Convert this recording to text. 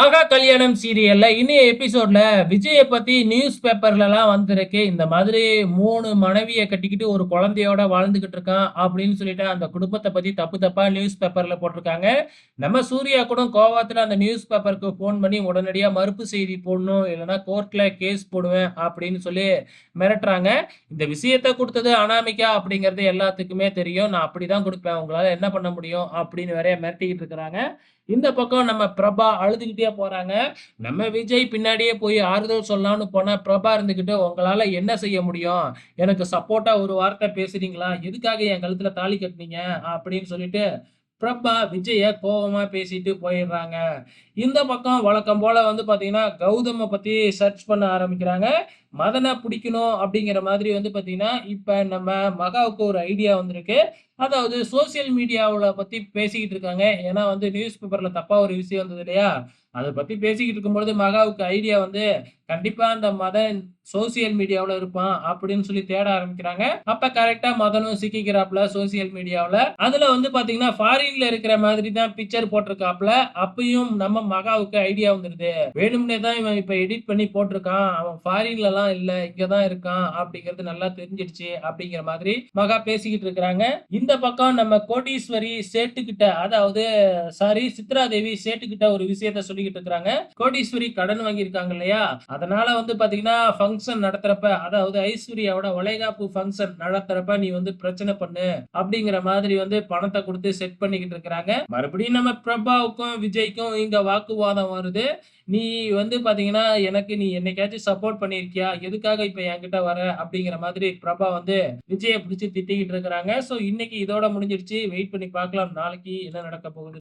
ஆகா கல்யாணம் சீரியல்ல இன்னைய எபிசோட்ல விஜயை பத்தி நியூஸ் பேப்பர்லலாம் வந்திருக்கு. இந்த மாதிரி மூணு மனைவியை கட்டிக்கிட்டு ஒரு குழந்தையோட வாழ்ந்துகிட்டு இருக்கான் அப்படின்னு சொல்லிட்டு அந்த குடும்பத்தை பத்தி தப்பு தப்பா நியூஸ் பேப்பர்ல போட்டிருக்காங்க. நம்ம சூர்யா கூட கோவத்துல அந்த நியூஸ் பேப்பருக்கு ஃபோன் பண்ணி உடனடியா மறுப்பு செய்தி போடணும் இல்லைன்னா கோர்ட்ல கேஸ் போடுவேன் அப்படின்னு சொல்லி மிரட்டுறாங்க. இந்த விஷயத்த கொடுத்தது அனாமிக்கா அப்படிங்கிறது எல்லாத்துக்குமே தெரியும். நான் அப்படிதான் கொடுப்பேன். உங்களால என்ன பண்ண முடியும் அப்படின்னு வேற மிரட்டிக்கிட்டு இருக்கிறாங்க. இந்த பக்கம் நம்ம பிரபா அழுதுகிட்டே போறாங்க. நம்ம விஜய் பின்னாடியே போய் ஆறுதல் சொல்லலாம்னு போனா பிரபா இருந்துகிட்டு உங்களால என்ன செய்ய முடியும்? எனக்கு சப்போர்ட்டா ஒரு வார்த்தை பேசுறீங்களா? எதுக்காக என் கழுத்துல தாலி கட்டுனீங்க? அப்படின்னு சொல்லிட்டு பிரபா விஜய கோபமா பேசிட்டு போயிடுறாங்க. இந்த பக்கம் வழக்கம் போல வந்து பாத்தீங்கன்னா கௌதம பத்தி சர்ச் பண்ண ஆரம்பிக்கிறாங்க. மதனை பிடிக்கணும் அப்படிங்கிற மாதிரி வந்து பார்த்தீங்கன்னா இப்போ நம்ம மகாவுக்கு ஒரு ஐடியா வந்திருக்கு. அதாவது சோசியல் மீடியாவில் பற்றி பேசிக்கிட்டு இருக்காங்க. ஏன்னா வந்து நியூஸ் பேப்பரில் தப்பாக ஒரு விஷயம் வந்தது இல்லையா? அதை பற்றி பேசிக்கிட்டு இருக்கும்பொழுது மகாவுக்கு ஐடியா வந்து கண்டிப்பாக அந்த மதன் சோசியல் மீடியாவில் இருப்பான் அப்படின்னு சொல்லி தேட ஆரம்பிக்கிறாங்க. அப்போ கரெக்டாக மதனும் சிக்கிக்கிறாப்புல சோசியல் மீடியாவில் அதில் வந்து பார்த்தீங்கன்னா ஃபாரின்ல இருக்கிற மாதிரி தான் பிக்சர் போட்டிருக்காப்ல அப்பயும் நம்ம மகாவுக்கு ஐடியா வந்துடுது வேணும்னே தான் இவன் இப்போ எடிட் பண்ணி போட்டிருக்கான். அவன் ஃபாரின்லலாம் எல்லாம் இல்ல இங்கதான் இருக்கான் அப்படிங்கிறது நல்லா தெரிஞ்சிடுச்சு அப்படிங்கிற மாதிரி மகா பேசிக்கிட்டு இருக்கிறாங்க. இந்த பக்கம் நம்ம கோடீஸ்வரி சேட்டுக்கிட்ட அதாவது சாரி சித்ரா தேவி சேட்டுக்கிட்ட ஒரு விஷயத்த சொல்லிக்கிட்டு இருக்கிறாங்க. கோடீஸ்வரி கடன் வாங்கியிருக்காங்க இல்லையா? அதனால வந்து பாத்தீங்கன்னா ஃபங்க்ஷன் நடத்துறப்ப அதாவது ஐஸ்வர்யாவோட ஒலைகாப்பு ஃபங்க்ஷன் நடத்துறப்ப நீ வந்து பிரச்சனை பண்ணு அப்படிங்கிற மாதிரி வந்து பணத்தை கொடுத்து செட் பண்ணிக்கிட்டு இருக்கிறாங்க. மறுபடியும் நம்ம பிரபாவுக்கும் விஜய்க்கும் இங்க வாக்குவாதம் வருது. நீ வந்து பாத்தீங்கன்னா எனக்கு நீ என்னைக்காச்சும் சப்போர்ட் பண்ணிருக்கியா எதுக்காக இப்ப என்கிட்ட வர? அப்படிங்கிற மாதிரி பிரபா வந்து விஜயை பிடிச்சி திட்டிக்கிட்டு இருக்கிறாங்க. சோ இன்னைக்கு இதோட முடிஞ்சிருச்சு. வெயிட் பண்ணி பார்க்கலாம். நாளைக்கு என்ன நடக்க போகுது?